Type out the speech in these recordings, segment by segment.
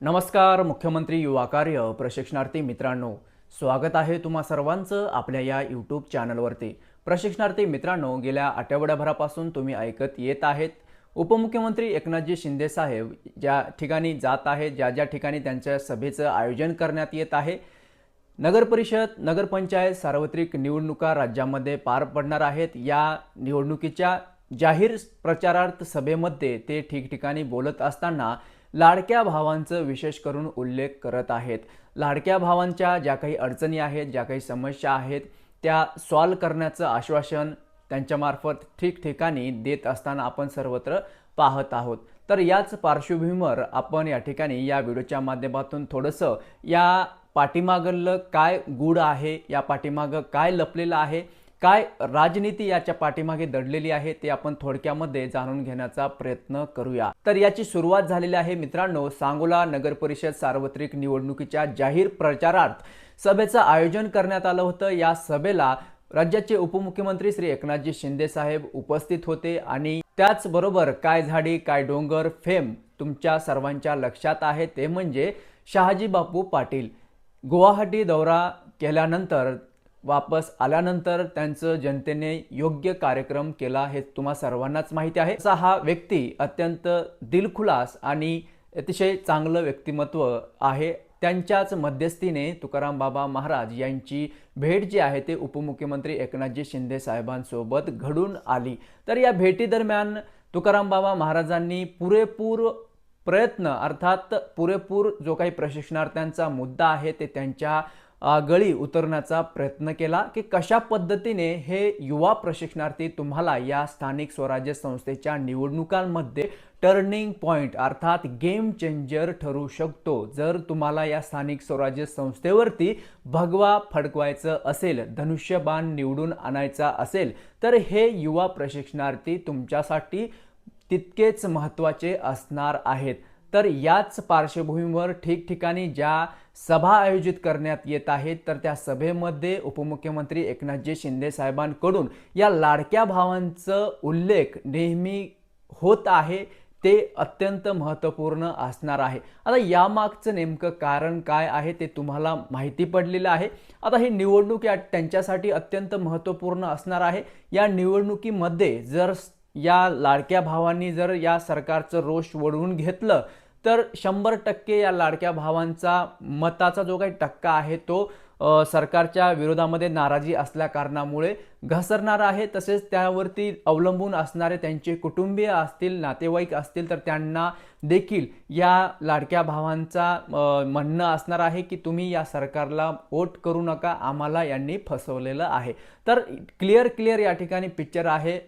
नमस्कार मुख्यमंत्री युवा कार्य प्रशिक्षणार्थी मित्रांनो. स्वागत आहे तुम्हा सर्वांचं आपल्या या यूट्यूब चॅनलवरती प्रशिक्षणार्थी मित्रांनो गेल्या आठवड्याभरापासून तुम्ही ऐकत येत आहेत उपमुख्यमंत्री एकनाथजी शिंदे साहेब ज्या ठिकाणी जात आहेत ज्या ज्या ठिकाणी त्यांच्या सभेचं आयोजन करण्यात येत आहे. नगरपरिषद नगरपंचायत सार्वत्रिक निवडणुका राज्यामध्ये पार पडणार आहेत. या निवडणुकीच्या जाहीर प्रचारार्थ सभेमध्ये ते ठिकठिकाणी बोलत असताना लाडक्या भावांचं विशेष करून उल्लेख करत आहेत. लाडक्या भावांच्या ज्या काही अडचणी आहेत ज्या काही समस्या आहेत त्या सॉल्व करण्याचं आश्वासन त्यांच्यामार्फत ठिकठिकाणी देत असताना आपण सर्वत्र पाहत आहोत. तर याच पार्श्वभूमीवर आपण या ठिकाणी या व्हिडिओच्या माध्यमातून थोडंसं या पाठीमागलं काय गूढ आहे या पाठीमागं काय लपलेलं आहे काय राजनीती याच्या पाठीमागे दडलेली आहे ते आपण थोडक्यामध्ये जाणून घेण्याचा प्रयत्न करूया. तर याची सुरुवात झालेली आहे मित्रांनो सांगोला नगर परिषद सार्वत्रिक निवडणुकीच्या जाहीर प्रचारार्थ सभेचं आयोजन करण्यात आलं होतं. या सभेला राज्याचे उपमुख्यमंत्री श्री एकनाथजी शिंदे साहेब उपस्थित होते आणि त्याचबरोबर काय झाडी काय डोंगर फेम तुमच्या सर्वांच्या लक्षात आहे ते म्हणजे शहाजी बापू पाटील. गुवाहाटी दौरा केल्यानंतर वापस आल्यानंतर त्यांचं जनतेने योग्य कार्यक्रम केला हे तुम्हा सर्वांनाच माहिती आहे. असा हा व्यक्ती अत्यंत दिलखुलास आणि अतिशय चांगलं व्यक्तिमत्व आहे. त्यांच्याच मध्यस्थीने तुकाराम बाबा महाराज यांची भेट जी आहे ते उपमुख्यमंत्री एकनाथजी शिंदे साहेबांसोबत घडून आली. तर या भेटीदरम्यान तुकाराम बाबा महाराजांनी पुरेपूर प्रयत्न अर्थात पुरेपूर जो काही प्रशिक्षणार्थ्यांचा मुद्दा आहे ते त्यांच्या गळी उतरण्याचा प्रयत्न केला की कशा पद्धतीने हे युवा प्रशिक्षणार्थी तुम्हाला या स्थानिक स्वराज्य संस्थेच्या निवडणुकांमध्ये टर्निंग पॉईंट अर्थात गेम चेंजर ठरू शकतो. जर तुम्हाला या स्थानिक स्वराज्य संस्थेवरती भगवा फडकवायचं असेल धनुष्यबाण निवडून आणायचा असेल तर हे युवा प्रशिक्षणार्थी तुमच्यासाठी तितकेच महत्त्वाचे असणार आहेत. तर याच पार्श्वभूमीवर ठिकठिकाणी ज्या सभा आयोजित करण्यात येत आहेत तर त्या सभेमध्ये उपमुख्यमंत्री एकनाथजी शिंदे साहेबांकडून या लाडक्या भावांचं उल्लेख नेहमी होत आहे ते अत्यंत महत्त्वपूर्ण असणार आहे. आता यामागचं नेमकं कारण काय आहे ते तुम्हाला माहिती पडलेलं आहे. आता ही निवडणूक या त्यांच्यासाठी अत्यंत महत्त्वपूर्ण असणार आहे. या निवडणुकीमध्ये जर या लाडक्या भावांनी जर या सरकारचं रोष वळवून घेतलं तर शंभर टक्के या लाडक्या भावांचा मताचा जो काही टक्का आहे तो सरकारच्या विरोधामध्ये नाराजी असल्या कारणामुळे घसरणार आहे. तसेच त्यावरती अवलंबून असणारे त्यांचे कुटुंबीय असतील नातेवाईक असतील तर त्यांना देखील या लाडक्या भावांचा म्हणणं असणार आहे की तुम्ही या सरकारला वोट करू नका आम्हाला यांनी फसवलेलं आहे. तर क्लिअर क्लिअर या ठिकाणी पिक्चर आहे.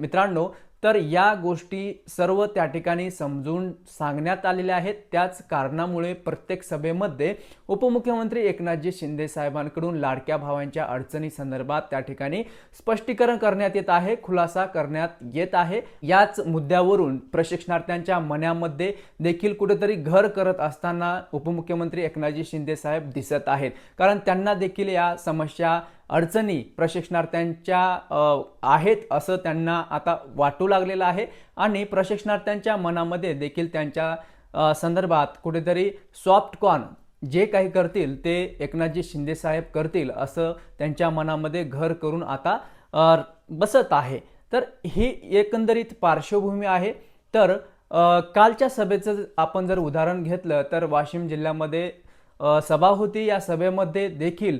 मित्रांनो तर या गोष्टी सर्व त्या ठिकाणी समजून सांगण्यात आलेल्या आहेत. त्याच कारणामुळे प्रत्येक सभेमध्ये उपमुख्यमंत्री एकनाथजी शिंदे साहेबांकडून लाडक्या भावांच्या अडचणी संदर्भात त्या ठिकाणी स्पष्टीकरण करण्यात येत आहे खुलासा करण्यात येत आहे. याच मुद्द्यावरून प्रशिक्षणार्थ्यांच्या मनामध्ये देखील कुठेतरी घर करत असताना उपमुख्यमंत्री एकनाथजी शिंदे साहेब दिसत आहेत. कारण त्यांना देखील या समस्या अडचणी प्रशिक्षणार्थ्यांच्या आहेत असं त्यांना आता वाटू लागलेलं आहे. आणि प्रशिक्षणार्थ्यांच्या मनामध्ये देखील त्यांच्या संदर्भात कुठेतरी सॉफ्ट कॉर्न जे काही करतील ते एकनाथजी शिंदेसाहेब करतील असं त्यांच्या मनामध्ये घर करून आता बसत आहे. तर ही एकंदरीत पार्श्वभूमी आहे. तर कालच्या सभेचं आपण जर उदाहरण घेतलं तर वाशिम जिल्ह्यामध्ये सभा होती. या सभेमध्ये देखील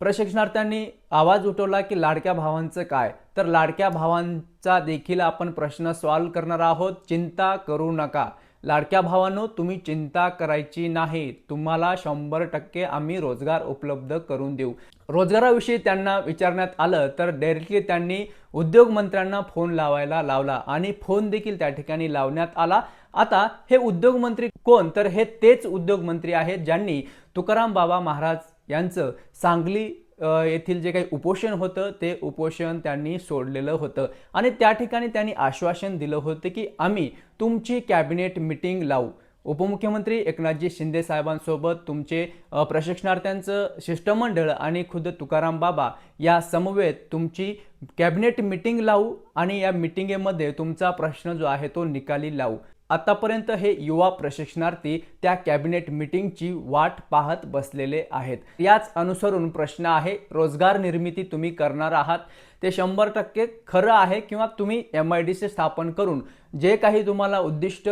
प्रशिक्षणार्थ्यांनी आवाज उठवला की लाडक्या भावांचं काय? तर लाडक्या भावांचा देखील आपण प्रश्न सॉल्व करणार आहोत. चिंता करू नका. लाडक्या भावांनो तुम्ही चिंता करायची नाही. तुम्हाला शंभर टक्के आम्ही रोजगार उपलब्ध करून देऊ. रोजगाराविषयी त्यांना विचारण्यात आलं तर डायरेक्टली त्यांनी उद्योग मंत्र्यांना फोन लावायला लावला आणि फोन देखील त्या ठिकाणी लावण्यात आला. आता हे उद्योगमंत्री कोण? तर हे तेच उद्योगमंत्री आहेत ज्यांनी तुकाराम बाबा महाराज यांचं सांगली येथील जे काही उपोषण होतं ते उपोषण त्यांनी सोडलेलं होतं. आणि त्या ठिकाणी त्यांनी आश्वासन दिलं होतं की आम्ही तुमची कॅबिनेट मिटिंग लावू. उपमुख्यमंत्री एकनाथजी शिंदे साहेबांसोबत तुमचे प्रशिक्षणार्थ्यांचं शिष्टमंडळ आणि खुद्द तुकाराम बाबा या समवेत तुमची कॅबिनेट मिटिंग लावू आणि या मिटिंगेमध्ये तुमचा प्रश्न जो आहे तो निकाली लावू. आतापर्यंत हे युवा प्रशिक्षणार्थी त्या कॅबिनेट मिटिंगची वाट पाहत बसलेले आहेत. याच अनुसरून प्रश्न आहे रोजगार निर्मिती तुम्ही करणार आहात? ते शंभर टक्के खरं आहे किंवा तुम्ही एम आय डी सी स्थापन करून जे काही तुम्हाला उद्दिष्ट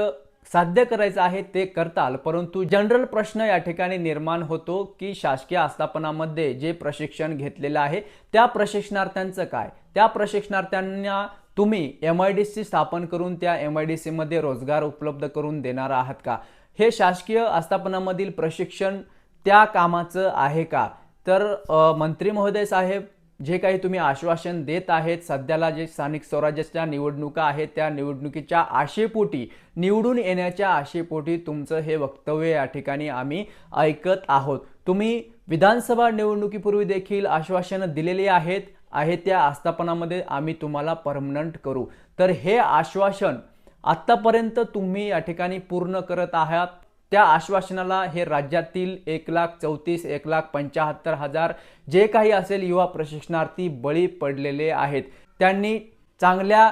साध्य करायचं आहे ते करताल परंतु जनरल प्रश्न या ठिकाणी निर्माण होतो की शासकीय आस्थापनामध्ये जे प्रशिक्षण घेतलेलं आहे त्या प्रशिक्षणार्थ्यांचं काय? त्या प्रशिक्षणार्थ्यांना तुम्ही एम आय डी सी स्थापन करून त्या एम आय डी सीमध्ये रोजगार उपलब्ध करून देणार आहात का? हे शासकीय आस्थापनामधील प्रशिक्षण त्या कामाचं आहे का? तर मंत्री महोदय साहेब जे काही तुम्ही आश्वासन देत आहेत सध्याला जे स्थानिक स्वराज्याच्या निवडणुका आहेत त्या निवडणुकीच्या आशेपोटी निवडून येण्याच्या आशेपोटी तुमचं हे वक्तव्य या ठिकाणी आम्ही ऐकत आहोत. तुम्ही विधानसभा निवडणुकीपूर्वी देखील आश्वासनं दिलेली आहेत. आहे त्या आस्थापनामध्ये आम्ही तुम्हाला परमनंट करू. तर हे आश्वासन आत्तापर्यंत तुम्ही या ठिकाणी पूर्ण करत आहात. त्या आश्वासनाला हे राज्यातील एक लाख चौतीस एक लाख पंच्याहत्तर हजार जे काही असेल युवा प्रशिक्षणार्थी बळी पडलेले आहेत. त्यांनी चांगल्या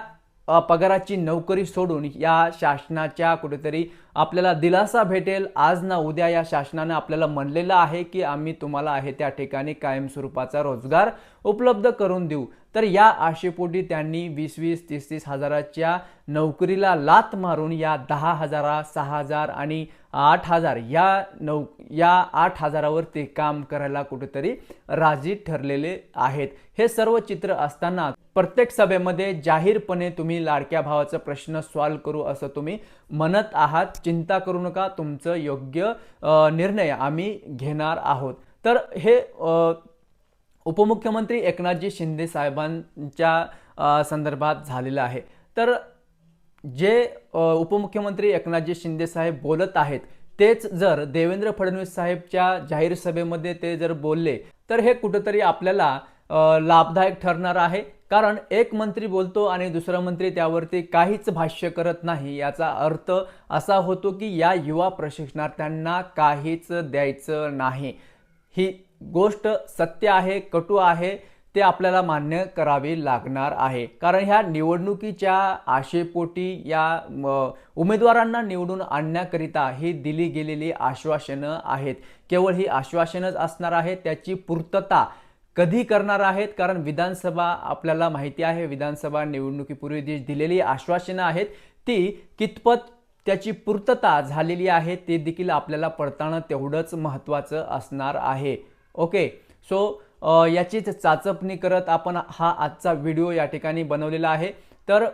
पगाराची नोकरी सोडून या शासनाच्या कुठेतरी आपल्याला दिलासा भेटेल. आज ना उद्या या शासनाने आपल्याला म्हणलेलं आहे की आम्ही तुम्हाला आहे त्या ठिकाणी कायमस्वरूपाचा रोजगार उपलब्ध करून देऊ. तर या आशेपोटी त्यांनी वीस वीस तीस तीस हजाराच्या नोकरीला लात मारून या दहा हजारा सहा हजार आणि आठ हजार या नौ या आठ हजारावर ते काम करायला कुठेतरी राजी ठरलेले आहेत. हे सर्व चित्र असताना प्रत्येक सभेमध्ये जाहीरपणे तुम्ही लाडक्या भावाचा प्रश्न सॉल्व्ह करू असं तुम्ही म्हणत आहात. चिंता करू नका तुमचं योग्य निर्णय आम्ही घेणार आहोत. तर हे उपमुख्यमंत्री एकनाथजी शिंदे साहेबांच्या संदर्भात झालेलं आहे. तर जे उपमुख्यमंत्री एकनाथजी शिंदे साहेब बोलत आहेत तेच जर देवेंद्र फडणवीस साहेबच्या जाहीर सभेमध्ये ते जर बोलले तर हे कुठंतरी आपल्याला लाभदायक ठरणार आहे. कारण एक मंत्री बोलतो आणि दुसरा मंत्री त्यावरती काहीच भाष्य करत नाही. याचा अर्थ असा होतो की या युवा प्रशिक्षणार्थ्यांना काहीच द्यायचं नाही. ही गोष्ट सत्य आहे कटू आहे ते आपल्याला मान्य करावी लागणार आहे. कारण ह्या निवडणुकीच्या आशेपोटी या उमेदवारांना निवडून आणण्याकरिता ही दिली गेलेली आश्वासनं आहेत. केवळ ही आश्वासनच असणार आहे त्याची पूर्तता कधी करणार आहेत? कारण विधानसभा आपल्याला माहिती आहे विधानसभा निवडणुकीपूर्वी जी दिलेली आश्वासनं आहेत ती कितपत त्याची पूर्तता झालेली आहे ते देखील आपल्याला पडताना तेवढंच महत्त्वाचं असणार आहे. ओके? सो याचीच चाचपणी करत आपण हा आजचा व्हिडिओ या ठिकाणी बनवलेला आहे. तर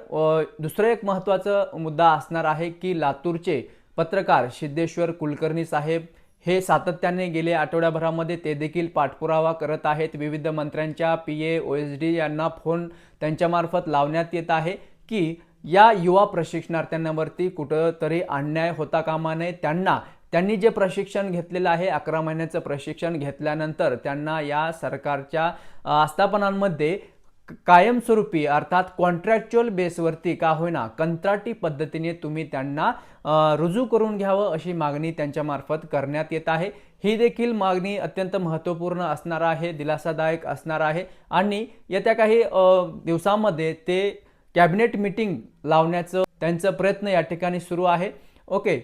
दुसरं एक महत्त्वाचं मुद्दा असणार आहे की लातूरचे पत्रकार सिद्धेश्वर कुलकर्णी साहेब हे सातत्याने गेले आठवड्याभरामध्ये ते देखील पाठपुरावा करत आहेत. विविध मंत्र्यांच्या P A O S D यांना फोन त्यांच्यामार्फत लावण्यात येत आहे की या युवा प्रशिक्षणार्थ्यांवरती कुठंतरी अन्याय होता कामा नये. त्यांना त्यांनी जे प्रशिक्षण घेतलेलं आहे अकरा महिन्याचं प्रशिक्षण घेतल्यानंतर त्यांना या सरकारच्या आस्थापनांमध्ये कायमस्वरूपी अर्थात कॉन्ट्रॅक्च्युअल बेसवरती का होईना कंत्राटी पद्धतीने तुम्ही त्यांना रुजू करून घ्यावं अशी मागणी त्यांच्यामार्फत करण्यात येत आहे. ही देखील मागणी अत्यंत महत्त्वपूर्ण असणार आहे दिलासादायक असणार आहे आणि येत्या काही दिवसांमध्ये ते कॅबिनेट मिटिंग लावण्याचं त्यांचा प्रयत्न या ठिकाणी सुरू आहे. ओके.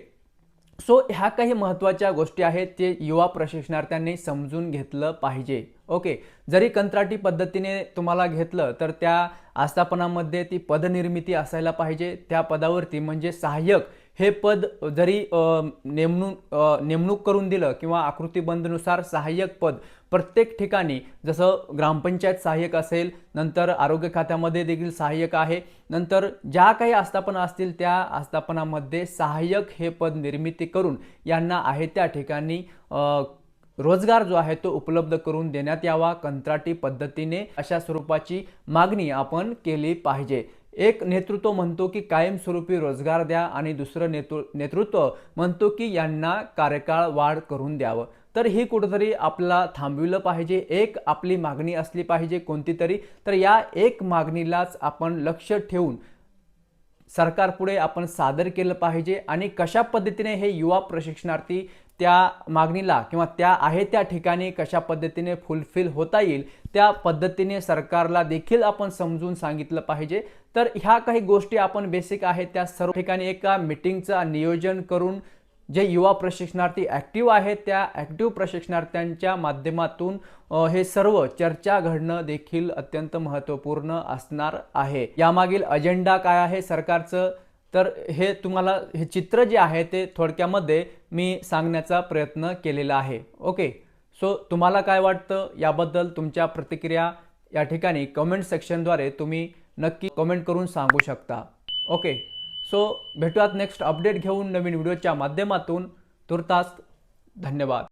सो ह्या काही महत्त्वाच्या गोष्टी आहेत ते युवा प्रशिक्षणार्थ्यांनी समजून घेतलं पाहिजे. ओके. जरी कंत्राटी पद्धतीने तुम्हाला घेतलं तर त्या आस्थापनामध्ये ती पदनिर्मिती असायला पाहिजे. त्या पदावरती म्हणजे सहाय्यक हे पद जरी नेमणूक नेमणूक करून दिलं किंवा आकृतीबंधनुसार सहाय्यक पद प्रत्येक ठिकाणी जसं ग्रामपंचायत सहाय्यक असेल नंतर आरोग्य खात्यामध्ये देखील सहाय्यक आहे. नंतर ज्या काही आस्थापना असतील त्या आस्थापनामध्ये सहाय्यक हे पद निर्मिती करून यांना आहे त्या ठिकाणी रोजगार जो आहे तो उपलब्ध करून देण्यात यावा कंत्राटी पद्धतीने अशा स्वरूपाची मागणी आपण केली पाहिजे. एक नेतृत्व म्हणतो की कायमस्वरूपी रोजगार द्या आणि दुसरं नेतृ नेतृत्व म्हणतो की यांना कार्यकाळ वाढ करून द्यावं. तर ही कुठंतरी आपला थांबविलं पाहिजे एक आपली मागणी असली पाहिजे कोणती तरी. तर या एक मागणीलाच आपण लक्ष ठेवून सरकारपुढे आपण सादर केलं पाहिजे आणि कशा पद्धतीने हे युवा प्रशिक्षणार्थी त्या मागणीला किंवा त्या आहे त्या ठिकाणी कशा पद्धतीने फुलफिल होता येईल त्या पद्धतीने सरकारला देखील आपण समजून सांगितलं पाहिजे. तर ह्या काही गोष्टी आपण बेसिक आहेत त्या सर्व ठिकाणी एका मिटिंगचं नियोजन करून जे युवा प्रशिक्षणार्थी ॲक्टिव्ह आहेत त्या ॲक्टिव्ह प्रशिक्षणार्थ्यांच्या माध्यमातून हे सर्व चर्चा घडणं देखील अत्यंत महत्त्वपूर्ण असणार आहे. यामागील अजेंडा काय आहे? सरकारचं तर हे तुम्हाला हे चित्र जे आहे ते थोडक्यामध्ये मी सांगण्याचा प्रयत्न केलेला आहे. ओके? सो तुम्हाला काय वाटतं? याबद्दल तुमच्या प्रतिक्रिया या ठिकाणी कमेंट सेक्शनद्वारे तुम्ही नक्की कमेंट करून सांगू शकता. ओके? सो भेटूयात नेक्स्ट अपडेट घेऊन नवीन व्हिडिओच्या माध्यमातून. तुर्तास धन्यवाद.